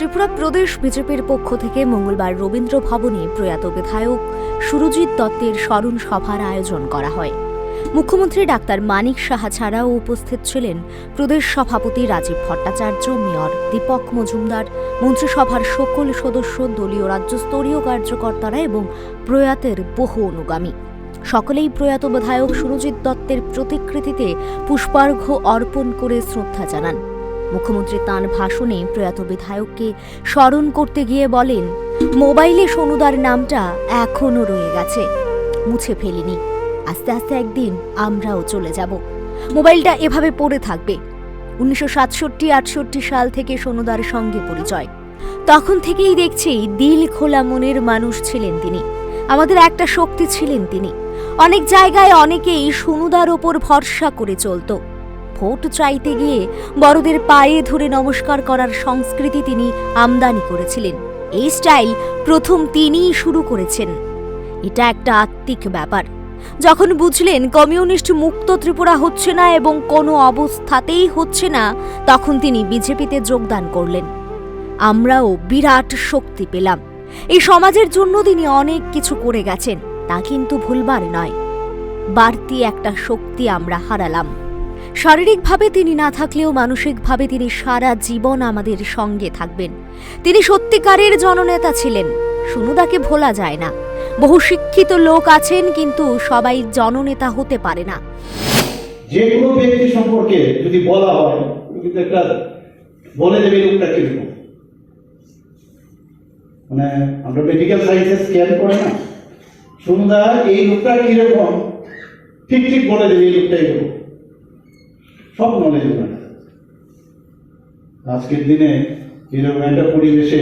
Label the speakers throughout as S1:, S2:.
S1: ত্রিপুরা প্রদেশ বিজেপির পক্ষ থেকে মঙ্গলবার রবীন্দ্র ভবনে প্রয়াত বিধায়ক সুরজিৎ দত্তের স্মরণ সভার আয়োজন করা হয়। মুখ্যমন্ত্রী ডাক্তার মানিক সাহা ছাড়াও উপস্থিত ছিলেন প্রদেশ সভাপতি রাজীব ভট্টাচার্য, মেয়র দীপক মজুমদার, মন্ত্রিসভার সকল সদস্য, দলীয় রাজ্যস্তরীয় কার্যকর্তারা এবং প্রয়াতের বহু অনুগামী। সকলেই প্রয়াত বিধায়ক সুরজিৎ দত্তের প্রতিকৃতিতে পুষ্পার্ঘ্য অর্পণ করে শ্রদ্ধা জানান। মুখ্যমন্ত্রী তাঁর ভাষণে প্রয়াত বিধায়ককে স্মরণ করতে গিয়ে বলেন, মোবাইলে সোনুদার নামটা এখনও রয়ে গেছে। মুছে ফেলিনি। আস্তে আস্তে একদিন আমরাও চলে যাব। মোবাইলটা এভাবে পড়ে থাকবে। উনিশশো সাতষট্টি, আটষট্টি সাল থেকে সনুদার সঙ্গে পরিচয়। তখন থেকেই দেখছি দিল খোলা মনের মানুষ ছিলেন তিনি। আমাদের একটা শক্তি ছিলেন তিনি। অনেক জায়গায় অনেকেই সোনুদার ওপর ভরসা করে চলতো। ভোট চাইতে গিয়ে বড়দের পায়ে ধরে নমস্কার করার সংস্কৃতি তিনি আমদানি করেছিলেন। এই স্টাইল প্রথম তিনিই শুরু করেছেন। এটা একটা আত্মিক ব্যাপার। যখন বুঝলেন কমিউনিস্ট মুক্ত ত্রিপুরা হচ্ছে না এবং কোনো অবস্থাতেই হচ্ছে না, তখন তিনি বিজেপিতে যোগদান করলেন। আমরাও বিরাট শক্তি পেলাম। এই সমাজের জন্য তিনি অনেক কিছু করে গেছেন, তা কিন্তু ভুলবার নয়। বাড়তি একটা শক্তি আমরা হারালাম। শারীরিকভাবে তিনি না থাকলেও মানসিকভাবে তিনি সারা জীবন আমাদের সঙ্গে থাকবেন। তিনি সত্যিকারের জননেতা ছিলেন সুনুদাকে ভোলা যায় না। বহু শিক্ষিত লোক আছেন কিন্তু সবাই জননেতা হতে পারে না।
S2: যে কোনো ব্যক্তি সম্পর্কে যদি বলা হয় কিন্তু একটা বলে দেবে লোকটা কীরকম মানে আমরা মেডিকেল সায়েন্সে স্ক্যান করে না। সুন্দর এই লোকটা কীরকম? ঠিক ঠিক বলে দেবে এই লোকটা এরকম সব নলেজ আজকের দিনে এরকম একটা পরিবেশে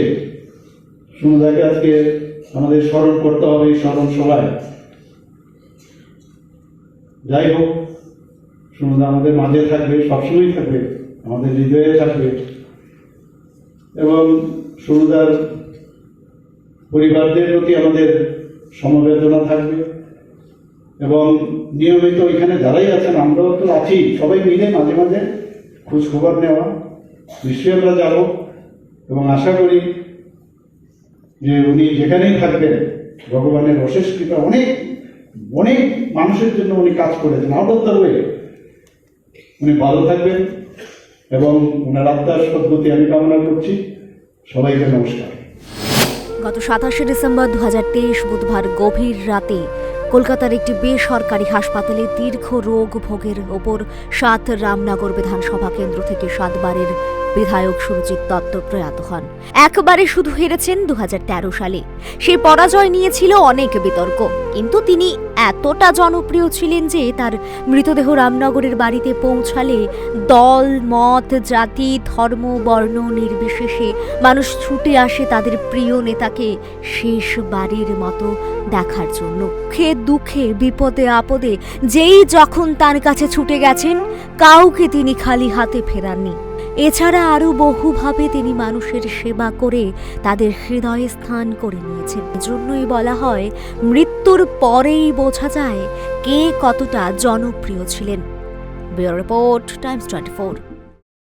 S2: সুন্দরকে আজকে আমাদের স্মরণ করতে হবে এই স্মরণ সভায়। যাই হোক সুন্দর আমাদের মাঝে থাকবে, সবসময় থাকবে, আমাদের হৃদয়ে থাকবে। এবং সুন্দর পরিবারদের প্রতি আমাদের সমবেদনা থাকবে। এবং নিয়মিত ওইখানে যারাই আছেন, আমরাও তো আছি, সবাই মিলে মাঝে মাঝে খোঁজ খবর নেওয়া। নিশ্চয়ই আমরা যাব এবং আশা করি যে উনি যেখানেই থাকবেন, ভগবানের অশেষ কৃপা, অনেক অনেক মানুষের জন্য উনি কাজ করেছেন। আউট অফ দ্য ওয়ে উনি ভালো থাকবেন এবং ওনার আত্মার সদ্গতি আমি কামনা করছি। সবাইকে নমস্কার।
S1: গত সাতাশে ডিসেম্বর দু হাজার তেইশ বুধবার গভীর রাতে কলকাতার একটি বেসরকারি হাসপাতালে দীর্ঘ রোগ ভোগের ওপর সাত রামনগর বিধানসভা কেন্দ্র থেকে সাতবারের বিধায়ক সুরজিৎ দত্ত প্রয়াত হন। একবারে শুধু হেরেছেন দু হাজার তেরো সালে। সেই পরাজয় নিয়েছিল অনেক বিতর্ক। কিন্তু তিনি এতটা জনপ্রিয় ছিলেন যে তার মৃতদেহ রামনগরের বাড়িতে পৌঁছালে দল, মত, জাতি, ধর্ম, বর্ণ নির্বিশেষে মানুষ ছুটে আসে তাদের প্রিয় নেতাকে শেষ বাড়ির মতো দেখার জন্য। সুখে, দুঃখে, বিপদে, আপদে, যেই যখন তার কাছে ছুটে গেছেন, কাউকে তিনি খালি হাতে ফেরাননি। এছাড়া আরও বহুভাবে তিনি মানুষের সেবা করে তাদের হৃদয়ে স্থান করে নিয়েছেন। জন্যই বলা হয়, মৃত্যুর পরেই বোঝা যায় কে কতটা জনপ্রিয় ছিলেন। Bureau report, Times twenty